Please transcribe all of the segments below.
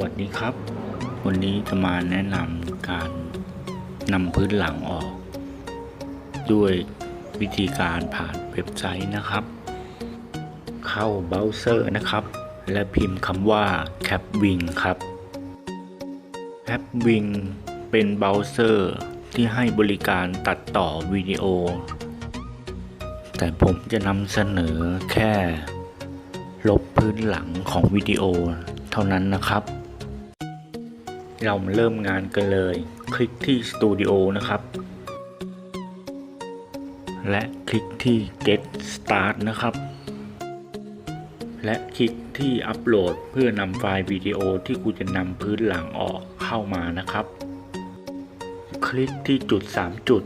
วัสดีครับ วันนี้จะมาแนะนำการนำพื้นหลังออก ด้วยวิธีการผ่านเว็บไซต์นะครับ เข้าเบราว์เซอร์นะครับ และพิมพ์คำว่า Capwing ครับ Capwing เป็นเบราว์เซอร์ที่ให้บริการตัดต่อวิดีโอ แต่ผมจะนำเสนอแค่ ลบพื้นหลังของวิดีโอเท่านั้นนะครับ เราเริ่มงานกันเลย คลิกที่ Studio นะครับ และคลิกที่ Get Start นะครับ และคลิกที่อัปโหลดเพื่อนำไฟล์วิดีโอที่กูจะนำพื้นหลังออกเข้ามานะครับ คลิกที่จุด 3 จุด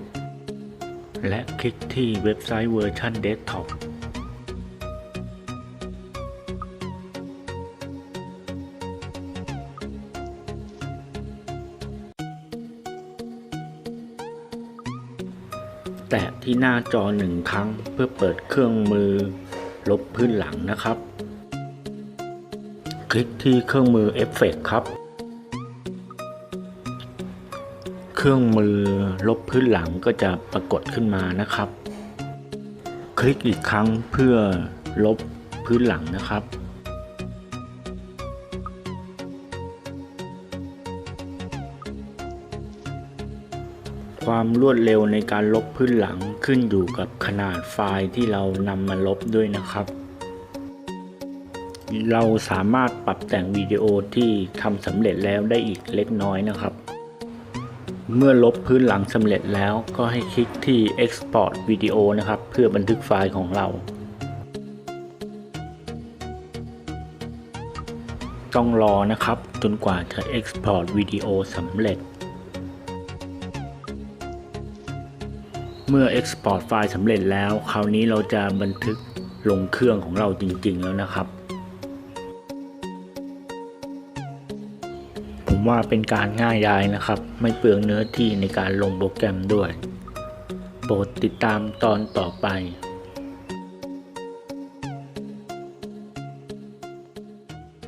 และคลิกที่เว็บไซต์เวอร์ชันเดสก์ท็อป แตะที่หน้าจอหนึ่งครั้ง เพื่อเปิดเครื่องมือ ลบพื้นหลังนะครับ คลิกที่เครื่องมือเอฟเฟกครับ เครื่องมือลบพื้นหลังก็จะปรากฏขึ้นมานะครับ คลิกอีกครั้งเพื่อลบพื้นหลังนะครับ ความรวดเร็วในการลบพื้นหลังขึ้นอยู่กับขนาดไฟล์ที่เรานำมาลบด้วยนะครับ เราสามารถปรับแต่งวิดีโอที่ทำสำเร็จแล้วได้อีกเล็กน้อยนะครับ เมื่อลบพื้นหลังสำเร็จแล้วก็ให้คลิกที่ Export วิดีโอนะครับ เพื่อบันทึกไฟล์ของเรา ต้องรอนะครับ จนกว่าจะ Export วิดีโอสำเร็จ เมื่อ Export ไฟล์สำเร็จแล้ว คราวนี้เราจะบันทึกลงเครื่องของเราจริง ๆ แล้วนะครับ ผมว่าเป็นการง่ายดายนะครับ ไม่เปลืองเนื้อที่ในการลงโปรแกรมด้วย โปรดติดตามตอนต่อไป